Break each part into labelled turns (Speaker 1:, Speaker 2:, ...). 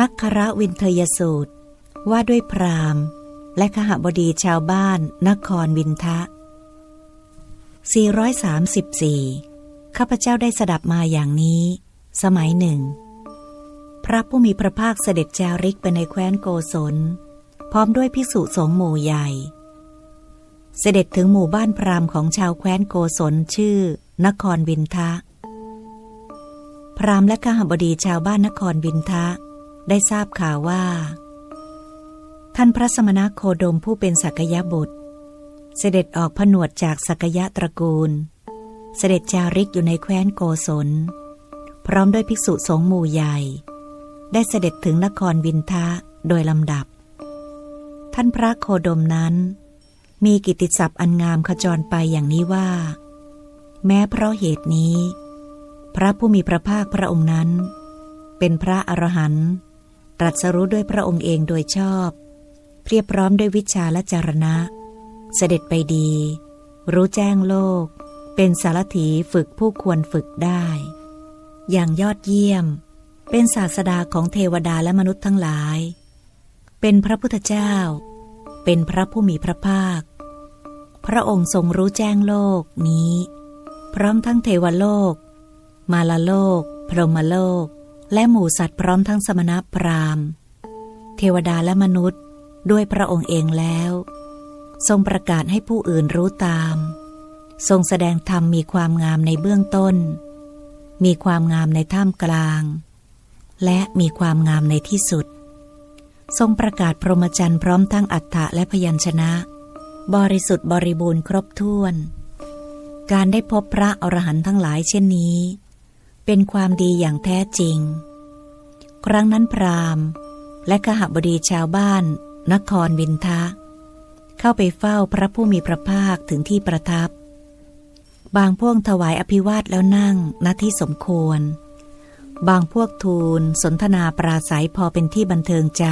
Speaker 1: นักคระวินเทยสูตร ว่าด้วยพราหมณ์ และขหบดีชาวบ้านนครวินทะ 434 ข้าพเจ้าได้สดับมาอย่างนี้ สมัยหนึ่ง พระผู้มีพระภาคเสด็จจาริกไปในแคว้นโกศล พร้อมด้วยภิกษุสงฆ์หมู่ใหญ่ เสด็จถึงหมู่บ้านพราหมณ์ของชาวแคว้นโกศลชื่อ นครวินทะ พราหมณ์และขหบดีชาวบ้านนครวินทะ ได้ทราบข่าวว่า ท่านพระสมณโคดมผู้เป็นสักยะบุตร เสด็จออกผนวดจากสักยะตระกูล เสด็จจาริกอยู่ในแคว้นโกศล พร้อมด้วยภิกษุสงฆ์หมู่ใหญ่ ได้เสด็จถึงนครวินทะโดยลำดับ ท่านพระโคดมนั้น มีกิตติศัพท์อันงามขจรไปอย่างนี้ว่า แม้เพราะเหตุนี้ พระผู้มีพระภาคพระองค์นั้น เป็นพระอรหันต์ ตรัสรู้ด้วยพระองค์เองโดยชอบ เพียบพร้อมด้วยวิชาและจารณะ เสด็จไปดี รู้แจ้งโลก เป็นสารถีฝึกผู้ควรฝึกได้ อย่างยอดเยี่ยม เป็นศาสดาของเทวดาและมนุษย์ทั้งหลาย เป็นพระพุทธเจ้า เป็นพระผู้มีพระภาค พระองค์ทรงรู้แจ้งโลกนี้ พร้อมทั้งเทวโลก มาลโลก พรหมโลก และหมู่สัตว์พร้อมทั้งสมณพราหมณ์ เทวดาและมนุษย์ด้วยพระองค์เองแล้ว ทรงประกาศให้ผู้อื่นรู้ตาม ทรงแสดงธรรมมีความงามในเบื้องต้น มีความงามในท่ามกลาง และมีความงามในที่สุด ทรงประกาศพรหมจรรย์พร้อมทั้งอัฏฐะและพยัญชนะ บริสุทธิ์บริบูรณ์ครบถ้วน การได้พบพระอรหันต์ทั้งหลายเช่นนี้ เป็นความดีอย่างแท้จริง ครั้งนั้นพราหมณ์ และขหบดีชาวบ้าน นครวินทะ เข้าไปเฝ้าพระผู้มีพระภาคถึงที่ประทับ บางพวกถวายอภิวาทแล้วนั่งณที่สมควร บางพวกทูลสนทนาปราศัยพอเป็นที่บันเทิงใจ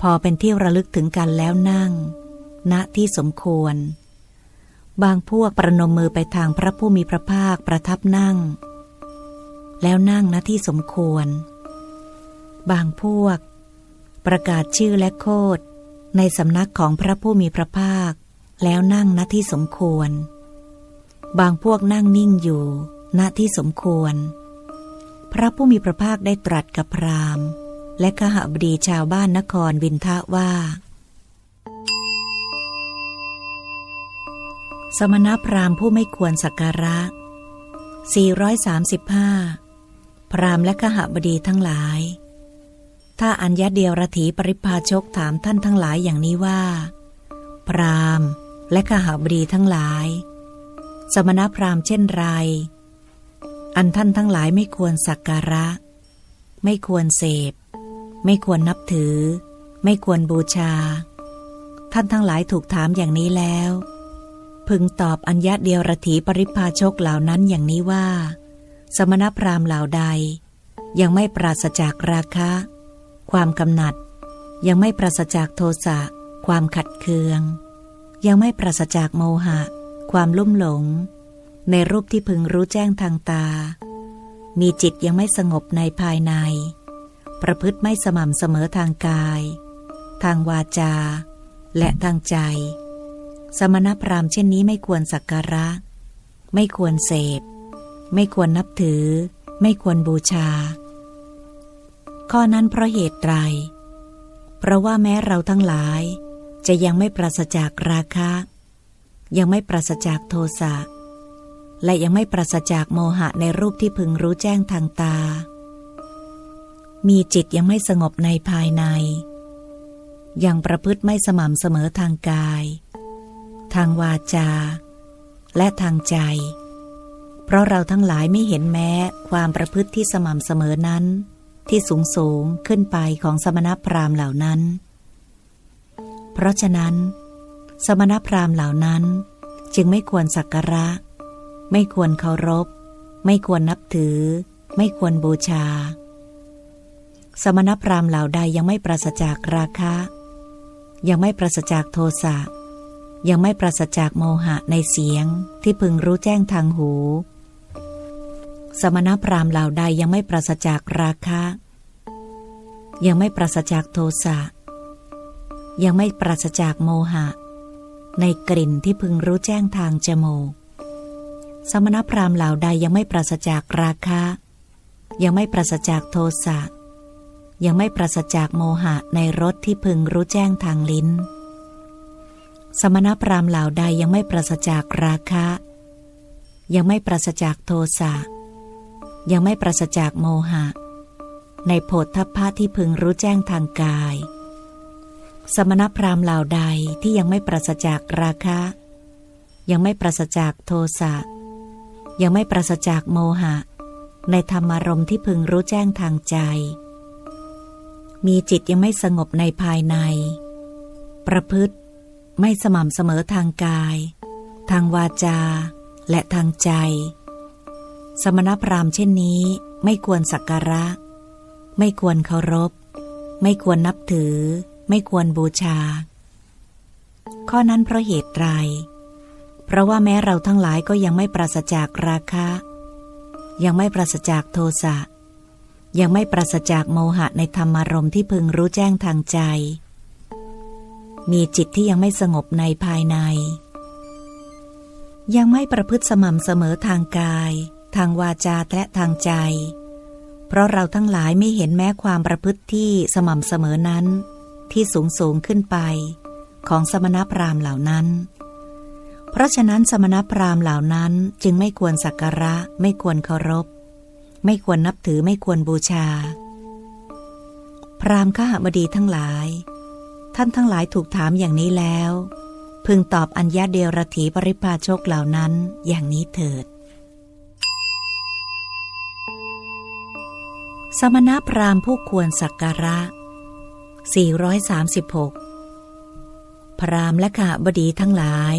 Speaker 1: พอเป็นที่ระลึกถึงกันแล้วนั่ง ณที่สมควรบางพวกประนมมือไปทางพระผู้มีพระภาคประทับนั่ง แล้วนั่งณที่สมควร บางพวก ประกาศชื่อและโคดในสำนักของพระผู้มีพระภาค แล้วนั่งณที่สมควร บางพวกนั่งนิ่งอยู่ณที่สมควร พระผู้มีพระภาคได้ตรัสกับพราหมณ์ และขหบดีชาวบ้านนครวินทะว่า สมณพราหมณ์ผู้ไม่ควรสักการะ 435 พรามและขหบดีทั้งหลาย ถ้าอัญญาเดียวรถีปริพาชกถามท่านทั้งหลายอย่างนี้ว่า พรามและขหบดีทั้งหลาย สมณพราหมณ์เช่นไร อันท่านทั้งหลายไม่ควรสักการะ ไม่ควรเสพ ไม่ควรนับถือ ไม่ควรบูชา ท่านทั้งหลายถูกถามอย่างนี้แล้ว พึงตอบอัญญาเดียวรถีปริพาชกเหล่านั้นอย่างนี้ว่า สมณพราหมณ์เหล่าใด ยังไม่ปราศจากราคะ ความกำหนัด ยังไม่ปราศจากโทสะความขัดเคือง ยังไม่ปราศจากโมหะ ความลุ่มหลง ในรูปที่พึงรู้แจ้งทางตา มีจิตยังไม่สงบในภายใน ประพฤติไม่สม่ำเสมอทางกาย ทางวาจา และทางใจ สมณพราหมณ์เช่นนี้ไม่ควรสักการะ ไม่ควรเสพ ไม่ควรนับถือ ไม่ควรบูชา ข้อนั้นเพราะเหตุไร เพราะว่าแม้เราทั้งหลาย จะยังไม่ปราศจากราคะ ยังไม่ปราศจากโทสะ และยังไม่ปราศจากโมหะในรูปที่พึงรู้แจ้งทางตา มีจิตยังไม่สงบในภายใน ยังประพฤติไม่สม่ำเสมอทางกาย ทางวาจา และทางใจ เพราะเราทั้งหลายไม่เห็นแม้ความประพฤติที่สม่ำเสมอนั้น ที่สูงสูงขึ้นไปของสมณพราหมณ์เหล่านั้น เพราะฉะนั้น สมณพราหมณ์เหล่านั้น จึงไม่ควรสักการะ ไม่ควรเคารพ ไม่ควรนับถือ ไม่ควรบูชา สมณพราหมณ์เหล่าใดยังไม่ปราศจากราคะ ยังไม่ปราศจากโทสะยังไม่ปราศจากโมหะในเสียงที่พึงรู้แจ้งทางหู สมณพราหมณ์เหล่าใดยังไม่ปราศจากราคะ ยังไม่ปราศจากโทสะยังไม่ปราศจากโมหะ ในกลิ่นที่พึงรู้แจ้งทางจมูก สมณพราหมณ์เหล่าใดยังไม่ปราศจากราคะ ยังไม่ปราศจากโทสะยังไม่ปราศจากโมหะในรสที่พึงรู้แจ้งทางลิ้น สมณพราหมณ์เหล่าใดยังไม่ปราศจากราคะ ยังไม่ปราศจากโทสะ ยังไม่ปราศจากโมหะ ในโพธพะที่พึงรู้แจ้งทางกาย สมณพราหมณ์เหล่าใดที่ยังไม่ปราศจากราคะ ยังไม่ปราศจากโทสะยังไม่ปราศจากโมหะ ในธรรมารมณ์ที่พึงรู้แจ้งทางใจ มีจิตยังไม่สงบในภายใน ประพฤติไม่สม่ำเสมอทางกาย ทางวาจา และทางใจ สมณพราหมณ์เช่นนี้ ไม่ควรสักการะ ไม่ควรเคารพ ไม่ควรนับถือ ไม่ควรบูชา ข้อนั้นเพราะเหตุไรเพราะว่าแม้เราทั้งหลายก็ยังไม่ปราศจากราคะ ยังไม่ปราศจากโทสะยังไม่ปราศจากโมหะในธรรมารมณ์ที่พึงรู้แจ้งทางใจ มีจิตที่ยังไม่สงบในภายใน ยังไม่ประพฤติสม่ำเสมอทางกาย ทางวาจาและทางใจ เพราะเราทั้งหลายไม่เห็นแม้ความประพฤติที่สม่ำเสมอนั้น ที่สูงสูงขึ้นไป ของสมณพราหมณ์เหล่านั้น เพราะฉะนั้นสมณพราหมณ์เหล่านั้นจึงไม่ควรสักการะ ไม่ควรเคารพ ไม่ควรนับถือไม่ควรบูชา พราหมณ์ขหบดีทั้งหลาย ท่านทั้งหลายถูกถามอย่างนี้แล้ว พึงตอบอัญญาเดรถีปริพาชกเหล่านั้นอย่างนี้เถิด สมณพราหมณ์ผู้ควรสักการะ 436 พราหมณ์และขหบดีทั้งหลาย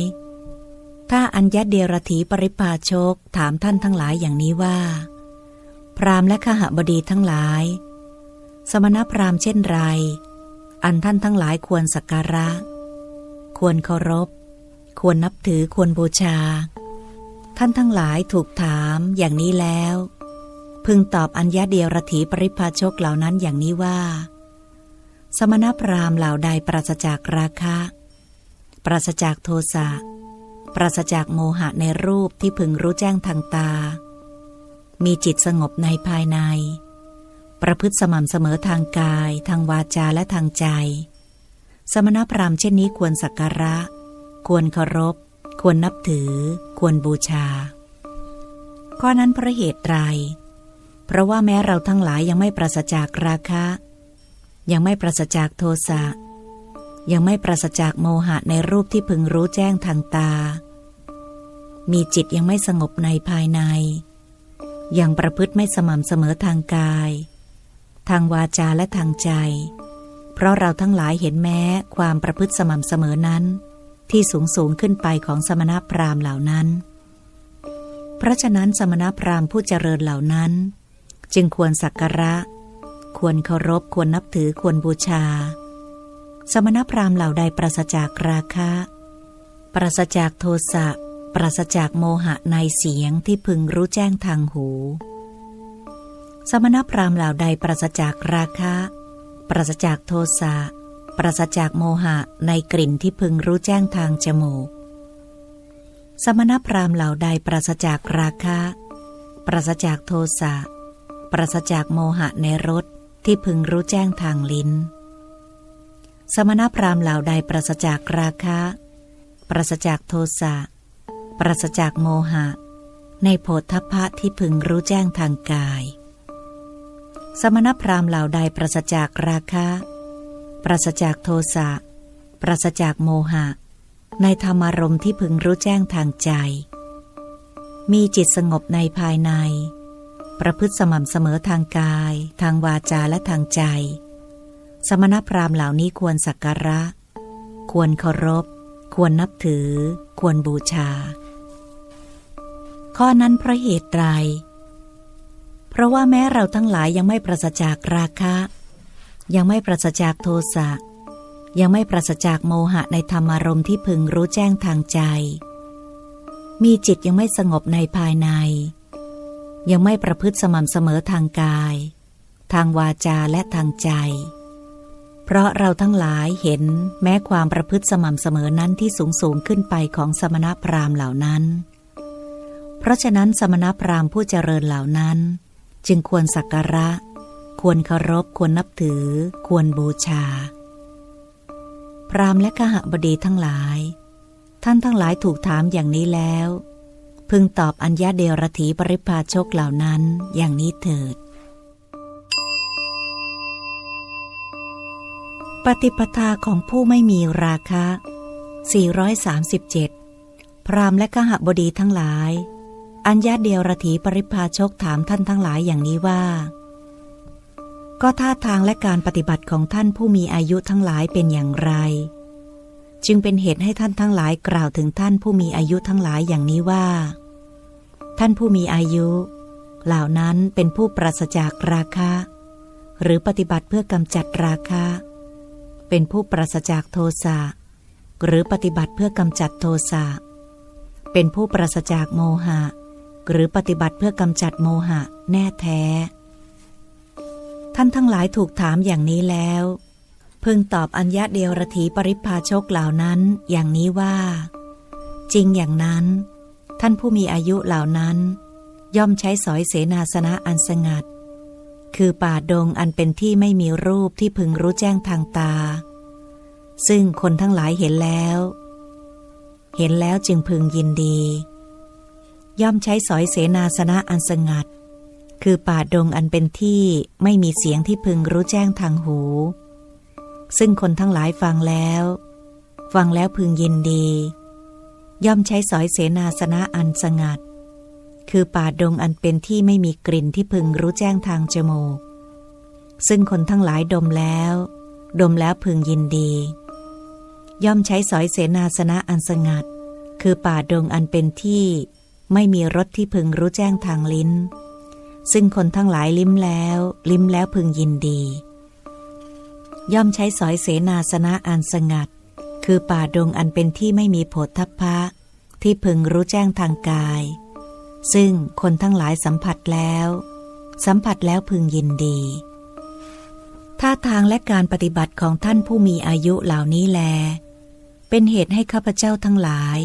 Speaker 1: ถ้าอัญญเดรถีปริพาชกถามท่านทั้งหลายอย่างนี้ว่า พราหมณ์และขหบดีทั้งหลาย สมณพราหมณ์เช่นไร อันท่านทั้งหลายควรสักการะ ควรเคารพ ควรนับถือควรบูชา ท่านทั้งหลายถูกถามอย่างนี้แล้ว พึงตอบอัญญาเดียรถีปริพาชกเหล่านั้นอย่างนี้ว่า สมณพราหมณ์เหล่าใดปราศจากราคะ ปราศจากโทสะปราศจากโมหะในรูปที่พึงรู้แจ้งทางตา มีจิตสงบในภายใน ประพฤติสม่ำเสมอทางกาย ทางวาจาและทางใจ สมณพราหมณ์เช่นนี้ควรสักการะ ควรเคารพ ควรนับถือ ควรบูชา ข้อนั้นเพราะเหตุไร เพราะว่าแม้เราทั้งหลายยังไม่ปราศจากราคะ ยังไม่ปราศจากโทสะ ยังไม่ปราศจากโมหะในรูปที่พึงรู้แจ้งทางตา มีจิตยังไม่สงบในภายใน ยังประพฤติไม่สม่ำเสมอทางกาย ทางวาจาและทางใจ เพราะเราทั้งหลายเห็นแม้ความประพฤติสม่ำเสมอนั้น ที่สูงสูงขึ้นไปของสมณพราหมณ์เหล่านั้น เพราะฉะนั้นสมณพราหมณ์ผู้เจริญเหล่านั้น จึงควรสักการะ ควรเคารพ ควรนับถือ ควรบูชา สมณพราหมณ์เหล่าใดปราศจากราคะ ปราศจากโทสะ ปราศจากโมหะในเสียงที่พึงรู้แจ้งทางหู สมณพราหมณ์เหล่าใดปราศจากราคะ ปราศจากโทสะ ปราศจากโมหะในกลิ่นที่พึงรู้แจ้งทางจมูก สมณพราหมณ์เหล่าใดปราศจากราคะ ปราศจากโทสะ ปราศจากโมหะในรสที่พึงรู้แจ้งทางลิ้น สมณพราหมณ์เหล่าใดปราศจากราคะ ปราศจากโทสะ ปราศจากโมหะ ในโพธพะที่พึงรู้แจ้งทางกาย สมณพราหมณ์เหล่าใดปราศจากราคะ ปราศจากโทสะ ปราศจากโมหะ ในธรรมารมณ์ที่พึงรู้แจ้งทางใจ มีจิตสงบในภายใน ประพฤติสม่ำเสมอทางกาย ทางวาจาและทางใจ สมณพราหมณ์เหล่านี้ควรสักการะ ควรเคารพ ควรนับถือ ควรบูชา ข้อนั้นเพราะเหตุไรเพราะว่าแม้เราทั้งหลายยังไม่ปราศจากราคะ ยังไม่ปราศจากโทสะยังไม่ปราศจากโมหะในธรรมารมณ์ที่พึงรู้แจ้งทางใจ มีจิตยังไม่สงบในภายใน ยังไม่ประพฤติสม่ำเสมอทางกาย ทางวาจาและทางใจ เพราะเราทั้งหลายเห็นแม้ความประพฤติสม่ำเสมอนั้นที่สูงสูงขึ้นไปของสมณพราหมณ์เหล่านั้น เพราะฉะนั้นสมณพราหมณ์ผู้เจริญเหล่านั้น จึงควรสักการะ ควรเคารพ ควรนับถือ ควรบูชา พราหมณ์และขหบดีทั้งหลาย ท่านทั้งหลายถูกถามอย่างนี้แล้ว พึงตอบอัญญาเดรถีปริพาชกเหล่านั้นอย่างนี้เถิด ปฏิปทาของผู้ไม่มีราคะ 437 พรามและขหบดีทั้งหลาย อัญญาเดรถีปริพาชกถามท่านทั้งหลายอย่างนี้ว่า ก็ท่าทางและการปฏิบัติของท่านผู้มีอายุทั้งหลายเป็นอย่างไร จึงเป็นเหตุให้ท่านทั้งหลายกล่าวถึงท่านผู้มีอายุทั้งหลายอย่างนี้ว่า ท่านผู้มีอายุ เหล่านั้นเป็นผู้ปราศจากราคะ หรือปฏิบัติเพื่อกำจัดราคะ เป็นผู้ปราศจากโทสะหรือปฏิบัติเพื่อกำจัดโทสะเป็นผู้ปราศจากโมหะ หรือปฏิบัติเพื่อกำจัดโมหะแน่แท้ ท่านทั้งหลายถูกถามอย่างนี้แล้ว พึงตอบอัญญาเดียวรถีปริพาชกเหล่านั้นอย่างนี้ว่า จริงอย่างนั้น ท่านผู้มีอายุเหล่านั้น ย่อมใช้สอยเสนาสนะอันสงัด คือป่าดงอันเป็นที่ไม่มีรูปที่พึงรู้แจ้งทางตา ซึ่งคนทั้งหลายเห็นแล้ว เห็นแล้วจึงพึงยินดี ย่อมใช้สอยเสนาสนะอันสงัด คือป่าดงอันเป็นที่ไม่มีเสียงที่พึงรู้แจ้งทางหู ซึ่งคนทั้งหลายฟังแล้ว ฟังแล้วพึงยินดี ย่อมใช้สอยเสนาสนะอันสงัด คือป่าดงอันเป็นที่ไม่มีกลิ่นที่พึงรู้แจ้งทางจมูก ซึ่งคนทั้งหลายดมแล้ว ดมแล้วพึงยินดี ย่อมใช้สอยเสนาสนะอันสงัด คือป่าดงอันเป็นที่ไม่มีรสที่พึงรู้แจ้งทางลิ้น ซึ่งคนทั้งหลายลิ้มแล้ว ลิ้มแล้วพึงยินดี ย่อมใช้สอยเสนาสนะอันสงัด คือป่าดงอันเป็นที่ไม่มีโผฏฐัพพะ ที่พึงรู้แจ้งทางกาย ซึ่งคนทั้งหลายสัมผัสแล้ว สัมผัสแล้วพึงยินดีท่าทางและการปฏิบัติของท่านผู้มีอายุเหล่านี้แล เป็นเหตุให้ข้าพเจ้าทั้งหลาย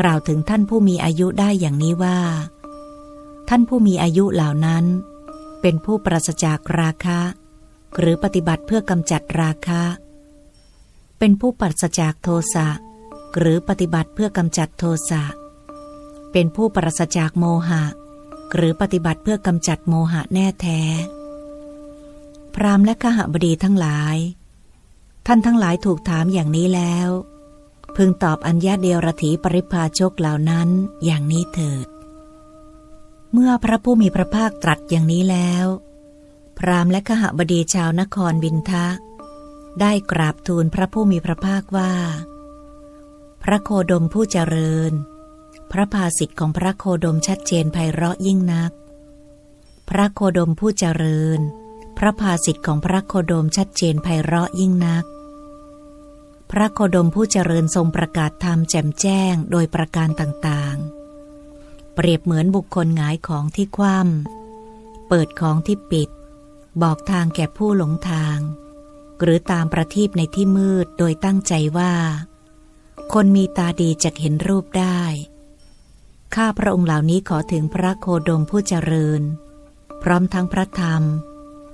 Speaker 1: กล่าวถึงท่านผู้มีอายุได้อย่างนี้ว่า ท่านผู้มีอายุเหล่านั้น เป็นผู้ปราศจากราคะ หรือปฏิบัติเพื่อกำจัดราคะ เป็นผู้ปราศจากโทสะหรือปฏิบัติเพื่อกำจัดโทสะ เป็นผู้ปราศจากโมหะ หรือปฏิบัติเพื่อกำจัดโมหะแน่แท้ พรามและขหบดีทั้งหลาย ท่านทั้งหลายถูกถามอย่างนี้แล้ว พึงตอบอัญญาเดียรถีปริพาชกเหล่านั้นอย่างนี้เถิด เมื่อพระผู้มีพระภาคตรัสอย่างนี้แล้ว พราหมณ์และขหบดีชาวนครบินทะ ได้กราบทูลพระผู้มีพระภาคว่า พระโคดมผู้เจริญ พระภาสิทธิ์ของพระโคดมชัดเจนไพเราะยิ่งนัก พระโคดมผู้เจริญ พระภาสิทธิ์ของพระโคดมชัดเจนไพเราะยิ่งนัก พระโคดมผู้เจริญทรงประกาศธรรมแจ่มแจ้งโดยประการต่างๆ เปรียบเหมือนบุคคลหงายของที่คว่ำเปิดของที่ปิด บอกทางแก่ผู้หลงทาง หรือตามประทีปในที่มืดโดยตั้งใจว่า คนมีตาดีจะเห็นรูปได้ ข้าพระองค์เหล่านี้ขอถึงพระโคดมผู้เจริญ พร้อมทั้งพระธรรม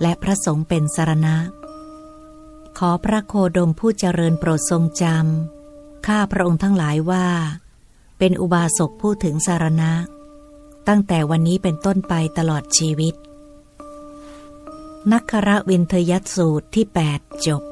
Speaker 1: และพระสงฆ์เป็นสารณะ ขอพระโคดมผู้เจริญโปรดทรงจำข้าพระองค์ทั้งหลายว่า เป็นอุบาสกผู้ถึงสารณะ ตั้งแต่วันนี้เป็นต้นไปตลอดชีวิต นักคระวินเทยัตสูตรที่ 8 จบ